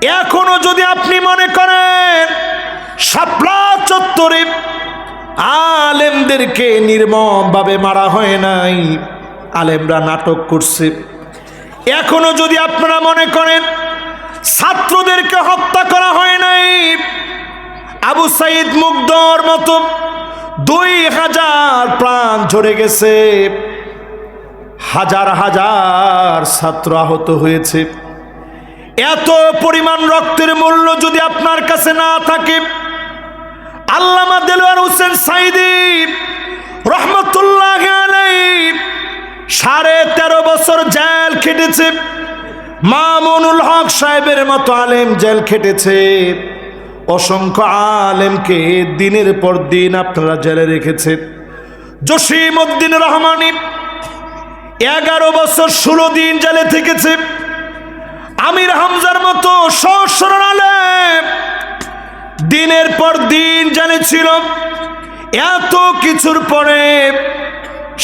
এখনও যদি আপনি মনে করেন শাপলা চত্বরে আলেমদেরকে নির্মমভাবে মারা হয় নাই, আলেমরা নাটক করছে। এখনও যদি আপনারা মনে করেন ছাত্রদেরকে হত্যা করা হয় নাই, আবু সাইদ মুগ্ধর মতো দুই হাজার প্রাণ ঝরে গেছে, হাজার হাজার ছাত্র আহত হয়েছে। এত পরিমাণ রক্তের মূল্য যদি আপনার কাছে না থাকে, আল্লামা দেলোয়ার হোসেন সাইদি রহমতুল্লাহ সাড়ে তেরো বছর জেল খেটেছে, মামুনুল হক সাহেবের মতো আলেম জেল খেটেছে। অসংখ্য আলেমকে দিনের পর দিন আপনারা জেলে রেখেছেন জসিম উদ্দিন রহমানি এগারো বছর ষোলো দিন জেলে থেকেছে। আমির হামজার মতো আলেম। দিনের পর দিন জেনেছিল এত কিছুর পরে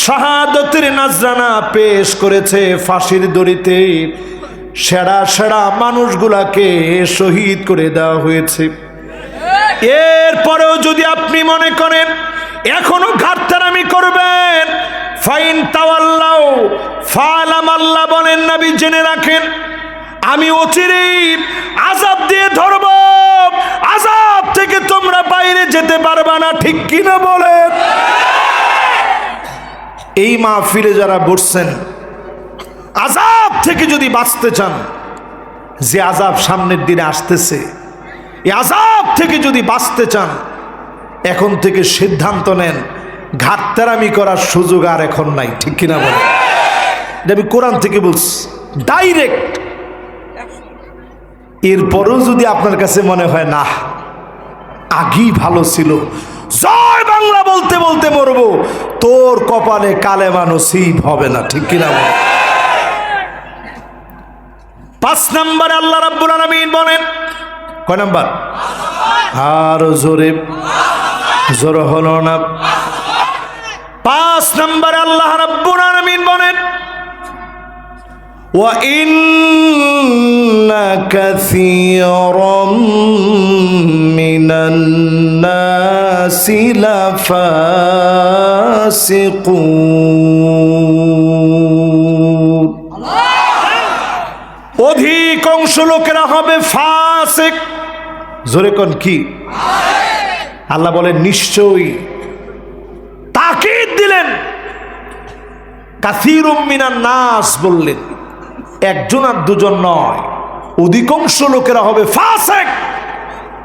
শাহাদতের নাজরানা পেশ করেছে ফাঁসির দড়িতে। সেরা সেরা মানুষগুলাকে শহীদ করে দেওয়া হয়েছে। এরপরেও যদি আপনি মনে করেন, এখনও ঘাটতারামি করবেন, ফাইন তাওয়াল্লাও, ফালাম আল্লাহ বলেন, নবী জেনে রাখেন। আমি অচিরেই আজাব দিয়ে ধরব। আজাব থেকে তোমরা বাইরে যেতে পারবা না, ঠিক কিনা বলে? এই মাহফিলে যারা বসছেন, আজাব থেকে যদি বাঁচতে চান, যে আজাব সামনের দিনে আসতেছে এই আজাব থেকে যদি বাঁচতে চান, এখন থেকে সিদ্ধান্ত নেন, ঘাটতারামি করার সুযোগ আর এখন নাই, ঠিক কিনা বলে? আমি কোরআন থেকে বলছি, ডাইরেক্ট এরপরেও যদি আপনার কাছে মনে হয় না আগেই ভালো ছিল। জয় বাংলা বলতে বলতে মরবো। তোর কপালে কালেমা নসিব হবে না। ঠিক কিনা? পাঁচ নাম্বার আল্লাহ রাব্বুল আলামিন বলেন, কয় নাম্বার? আর জোরে, জোর হলো না। পাঁচ নাম্বার আল্লাহ রাব্বুল আলামিন বলেন وإن كثيرا من الناس لفاسقون অধিকাংশ লোকেরা হবে ফাসিক জোরে কোন কি আল্লাহ বলেন নিশ্চয়ই তাকিদ দিলেন কাসির মিনান নাস বললেন একজন আর দুজন নয়। অধিকাংশ লোকেরা হবে ফাসেক।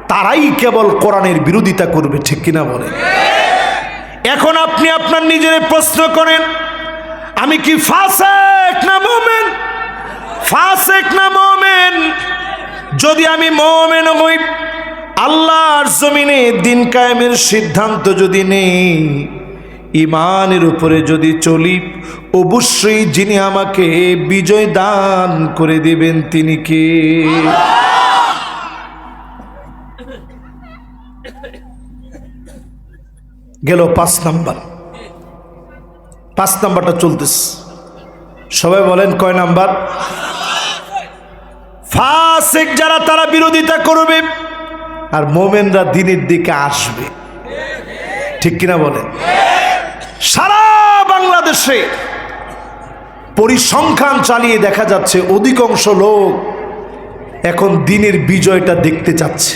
তারাই কেবল কোরআনের বিরোধিতা করবে, ঠিক কিনা বলে এখন আপনি আপনার নিজের প্রশ্ন করেন, আমি কি ফাসেক না মোমেন? ফাসেক না মোমেন? যদি আমি মোমেন হই, আল্লাহর জমিনে দিন কায়েমের সিদ্ধান্ত যদি নেই ইমানের উপরে যদি চলি, অবশ্যই যিনি আমাকে বিজয় দান করে দিবেন তিনি কে? গেল পাঁচ নাম্বার। পাঁচ নাম্বারটা চলতেছে। সবাই বলেন কয় নাম্বার? ফাসেক যারা, তারা বিরোধিতা করবে আর মোমেনরা দিনের দিকে আসবে। ঠিক কিনা বলেন? সারা বাংলাদেশে পরিসংখ্যান চালিয়ে দেখা যাচ্ছে অধিকাংশ লোক এখন দিনের বিজয়টা দেখতে চাচ্ছে।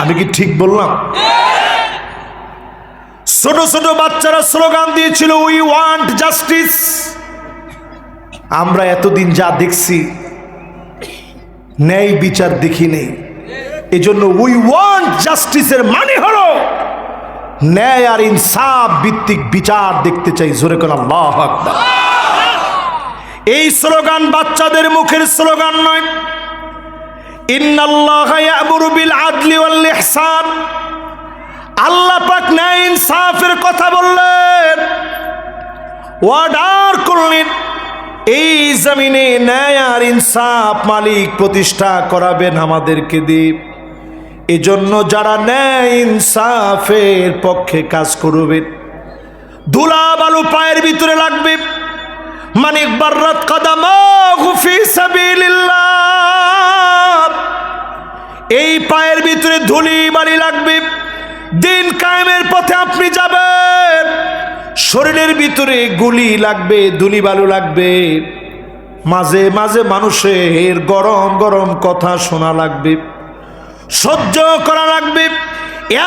আমি কি ঠিক বললাম? ছোট ছোট বাচ্চারা স্লোগান দিয়েছিল উই ওয়ান্ট জাস্টিস আমরা এতদিন যা দেখছি, ন্যায় বিচার দেখি নেই এজন্য উই ওয়ান্ট জাস্টিসের মানে হলো ন্যায় আর ইনসাফ ভিত্তিক বিচার দেখতে চাই, জোরে কোন আল্লাহ আকবার। এই স্লোগান বাচ্চাদের মুখের স্লোগান নয়। আল্লাহ কথা বললেন। করলেন। এই জমিনে ন্যায় আর মালিক প্রতিষ্ঠা করাবেন আমাদেরকে দিয়ে। এজন্য যারা ন্যায় ইনসাফের পক্ষে কাজ করবে ধুলা বালু পায়ের ভিতরে লাগবে। মানিক বার্রাত এই পায়ের ভিতরে ধুলি বাড়ি লাগবে। দিন কায়েমের পথে আপনি যাবেন। শরীরের ভিতরে গুলি লাগবে, ধুলি বালু লাগবে। মাঝে মাঝে মানুষের গরম গরম কথা শোনা লাগবে। সহ্য করা লাগবে।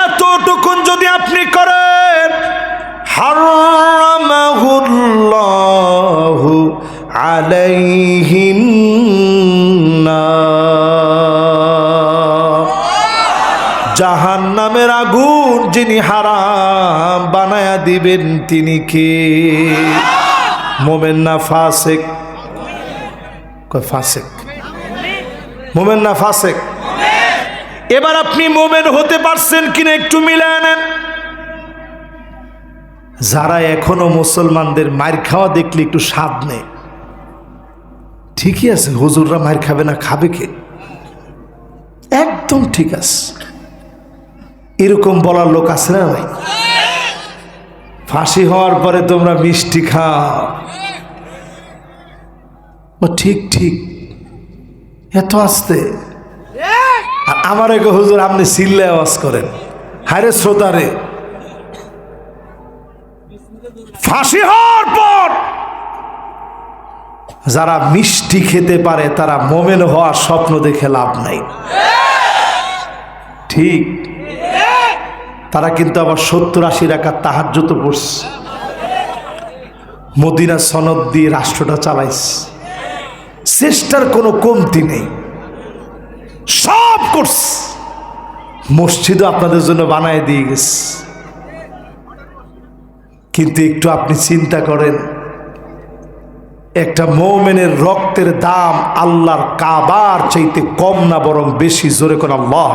এতটুকুন যদি আপনি করেন, হারামাহুল্লাহু আলাইহিন জাহান নামের আগুন যিনি হারাম বানায়া দিবেন, তিনি কে? মোমেন না ফাসেক। ফাসেক? মোমেন না ফাসেক? এবার আপনি মোমেন হতে পারছেন কিনা একটু মিলায় নেন। যারা এখনও মুসলমানদের মার খাওয়া দেখলে একটু স্বাদ নেয়। ঠিকই আছে, হুজুররা মার খাবে না, খাবে কে? একদম ঠিক আছে। এরকম বলার লোক আছে না ভাই ফাঁসি হওয়ার পরে তোমরা মিষ্টি খাও। ঠিক ঠিক। এত আসতে আর আমার এগো হুজুর, আপনি সিল্লে আওয়াজ করেন। হারে শ্রোতারে। ফাঁসি হওয়ার পর যারা মিষ্টি খেতে পারে, তারা মোমেন হওয়ার স্বপ্ন দেখে লাভ নাই। ঠিক। তারা কিন্তু আবার সত্তর আশি টাকা তাহার জুতো পড়ছে। মদিনা সনদ দিয়ে রাষ্ট্রটা চালাইছে। চেষ্টার কোনো কমতি নেই। সব করছে মসজিদও আপনাদের জন্য বানায় দিয়ে গেছে কিন্তু একটু আপনি চিন্তা করেন, একটা মৌমেনের রক্তের দাম আল্লাহর কাবার চাইতে কম না, বরং বেশি জোরে কোন আল্লাহ।